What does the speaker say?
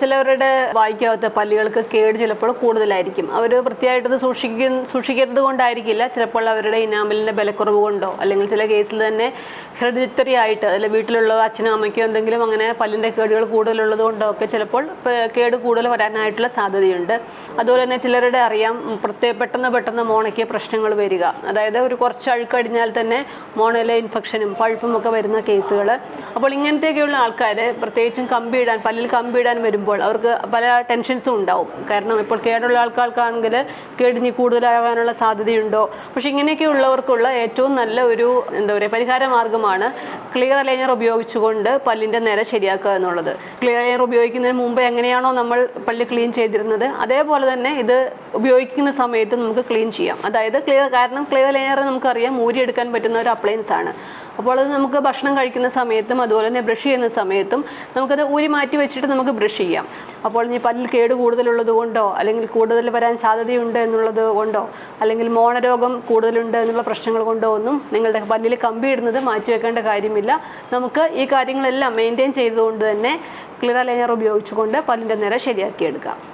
ചിലവരുടെ വായിക്കാത്ത പല്ലുകൾക്ക് കേട് ചിലപ്പോൾ കൂടുതലായിരിക്കും. അവർ വൃത്തിയായിട്ടത് സൂക്ഷിക്കുന്ന സൂക്ഷിക്കരുത് കൊണ്ടായിരിക്കില്ല. ചിലപ്പോൾ അവരുടെ ഇനാമലിന്റെ ബലക്കുറവ് കൊണ്ടോ അല്ലെങ്കിൽ ചില കേസിൽ തന്നെ ഹെറിഡിറ്ററി ആയിട്ട് അല്ലെ വീട്ടിലുള്ള അച്ഛനും അമ്മയ്ക്കോ എന്തെങ്കിലും അങ്ങനെ പല്ലിന്റെ കേടുകൾ കൂടുതലുള്ളത് കൊണ്ടോ ഒക്കെ ചിലപ്പോൾ കേട് കൂടുതൽ വരാനായിട്ടുള്ള സാധ്യതയുണ്ട്. അതുപോലെ തന്നെ ചിലരുടെ അറിയാം പ്രത്യേക പെട്ടെന്ന് പെട്ടെന്ന് മോണയ്ക്ക് പ്രശ്നങ്ങൾ വരിക. അതായത് ഒരു കുറച്ച് അഴുക്കടിഞ്ഞാൽ തന്നെ മോണയിലെ ഇൻഫെക്ഷനും പഴുപ്പും ഒക്കെ വരുന്ന കേസുകൾ അപ്പോൾ ഇങ്ങനത്തെയൊക്കെയുള്ള ആൾക്കാർ പ്രത്യേകിച്ചും കമ്പിയിടാൻ പല്ലിൽ കമ്പിയിടാൻ വരുമ്പോൾ അവർക്ക് പല ടെൻഷൻസും ഉണ്ടാവും. കാരണം ഇപ്പോൾ കേടുള്ള ആൾക്കാർക്കാണെങ്കിൽ കേടിഞ്ഞ് കൂടുതലാകാനുള്ള സാധ്യതയുണ്ടോ? പക്ഷേ ഇങ്ങനെയൊക്കെ ഉള്ളവർക്കുള്ള ഏറ്റവും നല്ല ഒരു എന്താ പറയുക പരിഹാര മാർഗമാണ് ക്ലിയർ അലൈനർ ഉപയോഗിച്ചുകൊണ്ട് പല്ലിന്റെ നിര ശരിയാക്കുക എന്നുള്ളത്. ക്ലിയർ ലൈനർ ഉപയോഗിക്കുന്നതിന് മുമ്പ് എങ്ങനെയാണോ നമ്മൾ പല്ല് ക്ലീൻ ചെയ്തിരുന്നത് അതേപോലെ തന്നെ ഇത് ഉപയോഗിക്കുന്ന സമയത്ത് നമുക്ക് ക്ലീൻ ചെയ്യാം. അതായത് ക്ലിയർ കാരണം ക്ലിയർ ലെയർ നമുക്കറിയാം ഊരിയെടുക്കാൻ പറ്റുന്ന ഒരു അപ്ലയൻസ് ആണ്. അപ്പോൾ അത് നമുക്ക് ഭക്ഷണം കഴിക്കുന്ന സമയത്തും അതുപോലെ തന്നെ ബ്രഷ് ചെയ്യുന്ന സമയത്തും നമുക്കത് ഊരി മാറ്റി വെച്ചിട്ട് നമുക്ക് ബ്രഷ് ചെയ്യാം. അപ്പോൾ ഇനി പല്ലിൽ കേട് കൂടുതലുള്ളത് കൊണ്ടോ അല്ലെങ്കിൽ കൂടുതൽ വരാൻ സാധ്യതയുണ്ട് എന്നുള്ളത് കൊണ്ടോ അല്ലെങ്കിൽ മോണരോഗം കൂടുതലുണ്ട് എന്നുള്ള പ്രശ്നങ്ങൾ കൊണ്ടോ ഒന്നും നിങ്ങളുടെ പല്ലിൽ കമ്പി ഇടുന്നത് മാറ്റി വെക്കേണ്ട കാര്യമില്ല. നമുക്ക് ഈ കാര്യങ്ങളെല്ലാം മെയിന്റെയിൻ ചെയ്തുകൊണ്ട് തന്നെ ക്ലിയർ ലൈനർ ഉപയോഗിച്ചുകൊണ്ട് പല്ലിന്റെ നിര ശരിയാക്കിയെടുക്കാം.